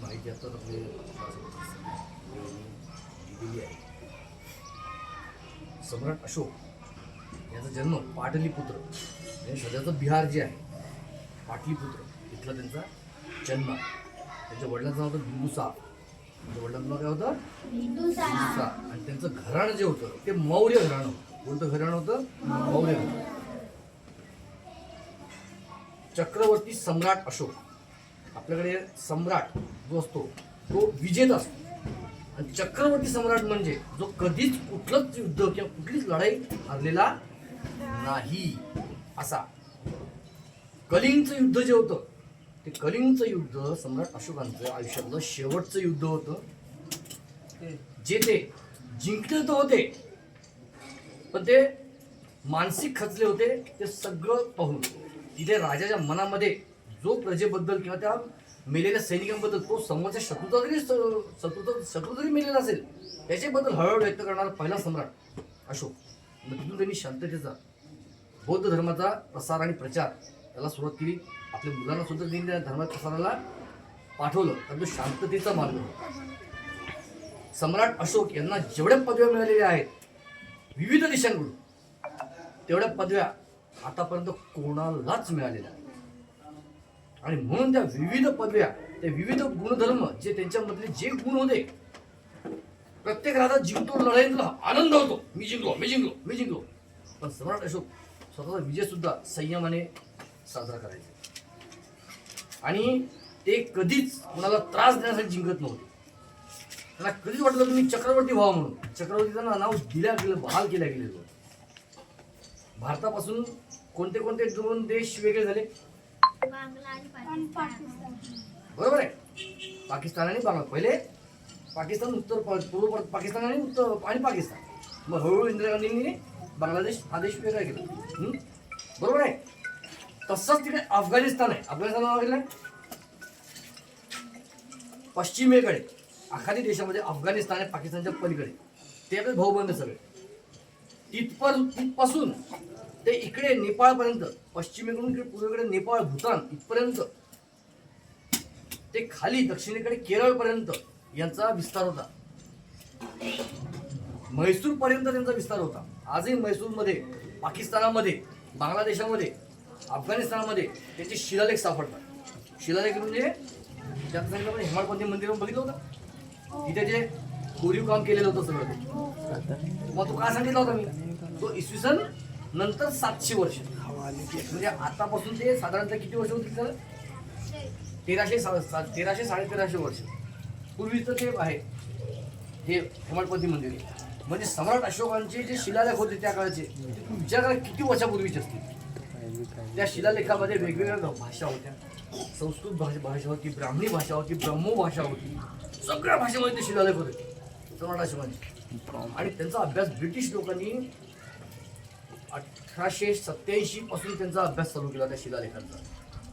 माहिती आता आपले दिलेली आहे. सम्राट अशोक याचा जन्म पाटलीपुत्र म्हणजे सध्याचं बिहार जे आहे पाटलीपुत्र इथला त्यांचा जन्म. त्यांच्या वडिलांचं नाव होतं बिंदुसार त्यांच्या वडिलांचं नाव काय होतं? बिंदुसार आणि त्यांचं घराणं जे होतं ते मौर्य घराणं होतं. कोणतं घराणं होतं? मौर्य घराणं. चक्रवर्ती सम्राट अशोक. आपल्याकडे सम्राट जो असतो तो विजेता असतो. आणि चक्रवर्ती सम्राट म्हणजे जो कधीच कुठलंच युद्ध किंवा कुठलीच लढाई हरलेला नाही. असा. कलिंगचं युद्ध जे होतं ते कलिंगचं युद्ध सम्राट अशोकांचं आयुष्यातलं शेवटचं युद्ध होतं. जे ते जिंकले तर होते पण ते मानसिक खचले होते ते सगळं पाहून. तिथे राजाच्या मनामध्ये जो प्रजेबद्दल किंवा त्या मेलेल्या सैनिकांबद्दल तो समोरच्या शत्रूचा जरी स- शत्रूचा शत्रू जरी मेलेला असेल त्याच्याबद्दल हळहळ व्यक्त करणारा पहिला सम्राट अशोक. मग तिथून त्यांनी शांततेचा बौद्ध धर्माचा प्रसार आणि प्रचार त्याला सुरुवात केली. आपल्या मुलांना सुद्धा त्यांनी त्या धर्माच्या प्रसाराला पाठवलं. कारण तो शांततेचा मार्ग सम्राट अशोक यांना जेवढ्या पदव्या मिळालेल्या आहेत विविध देशांकडून तेवढ्या पदव्या आतापर्यंत कोणालाच मिळालेल्या आणि म्हणून त्या विविध पदव्या ते विविध गुणधर्म जे त्यांच्यामधले जे गुण होते प्रत्येक राजा जिंकतो लढाईतला आनंद होतो. मी जिंकलो मी जिंकलो मी जिंकलो. पण सम्राट अशोक स्वतःचा विजय सुद्धा संयमाने साजरा करायचे. आणि ते कधीच कोणाला त्रास देण्यासाठी जिंकत नव्हते. त्याला कधीच वाटलं तुम्ही चक्रवर्ती व्हावं म्हणून. चक्रवर्तीचं नाव दिल्या गेलं बहाल केल्या गेलेलं होतं. भारतापासून कोणते कोणते दोन देश वेगळे झाले? बरोबर आहे. पाकिस्तान आणि बांगला पहिले पाकिस्तान उत्तर पूर्व पाकिस्तान आणि उत्तर आणि पाकिस्तान. मग हळूहळू इंदिरा गांधींनी बांगलादेश हा देश वेगळा केला. बरोबर आहे. तसंच तिकडे अफगाणिस्तान आहे. अफगाणिस्तान नाव पश्चिमेकडे आखाती देशामध्ये अफगाणिस्तान आहे पाकिस्तानच्या पलीकडे. ते आपले भाऊबंद सगळे. तिथपर तिथपासून ते इकडे नेपाळपर्यंत पश्चिमेकडून इकडे पूर्वेकडे नेपाळ भूतान इथपर्यंत ते खाली दक्षिणेकडे केरळपर्यंत यांचा विस्तार होता. म्हैसूरपर्यंत त्यांचा विस्तार होता. आजही म्हैसूरमध्ये पाकिस्तानामध्ये बांगलादेशामध्ये अफगाणिस्तानामध्ये त्याचे शिलालेख सापडतात. शिलालेख म्हणजे त्यात सांगितलं आपण हेमाडपंथी मंदिर बघितलं होतं? तिथे जे कोरीव काम केलेलं होतं सगळं मग तो काय सांगितला होता मी? तो इसवी सन नंतर सातशे वर्ष. म्हणजे आतापासून ते साधारणतः किती वर्ष होतील तर तेराशे सा- सा- तेराशे साडेतेराशे वर्ष. पूर्वीचं ते आहे. हे हेमाडपती मंदिर. म्हणजे सम्राट अशोकांचे जे शिलालेख होते त्या काळाचे ते काळात विचार किती वर्षापूर्वीचे असतील? त्या शिलालेखामध्ये वेगवेगळ्या भाषा होत्या. संस्कृत भाषा भाषा होती ब्राह्मणी भाषा होती ब्रह्मो भाषा होती. सगळ्या भाषेमध्ये ते शिलालेख होते. सम्राट अशोकांचे. आणि त्यांचा अभ्यास ब्रिटिश लोकांनी अठराशे सत्याऐंशी पासून त्यांचा अभ्यास चालू केला त्या शिलालेखांचा.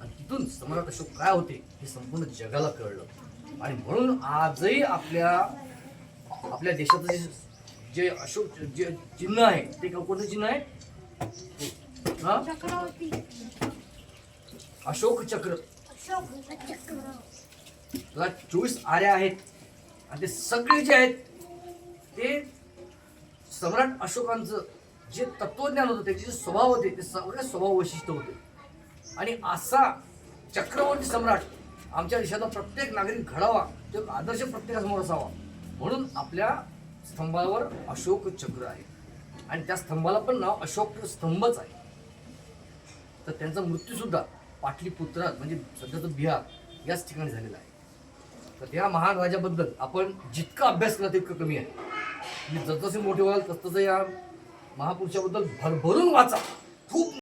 आणि तिथून सम्राट अशोक काय होते हे संपूर्ण जगाला कळलं. आणि म्हणून आजही आपल्या आपल्या देशाचं जे जे अशोक जे चिन्ह आहे ते कोणतं चिन्ह आहे? हा? अशोक चक्र. अशोक चक्र. त्याला चोवीस आऱ्या आहेत. आणि ते सगळे जे आहेत ते सम्राट अशोकांचं जे तत्वज्ञान होतं त्याचे जे स्वभाव होते ते सगळे स्वभाव वैशिष्ट्य होते. आणि असा चक्रवर्ती सम्राट आमच्या देशाचा प्रत्येक नागरिक घडावा तो एक आदर्श प्रत्येकासमोर असावा. म्हणून आपल्या स्तंभावर अशोक चक्र आहे. आणि त्या स्तंभाला पण नाव अशोक स्तंभच आहे. तर त्यांचा मृत्यूसुद्धा पाटलीपुत्रात म्हणजे सध्याचं बिहार याच ठिकाणी झालेला आहे. तर त्या महान राजाबद्दल आपण जितका अभ्यास केला तितकं कमी आहे. तुम्ही जसजसे मोठे व्हाल तसतसं या महापुरुषाबद्दल भरभरून वाचा. खूप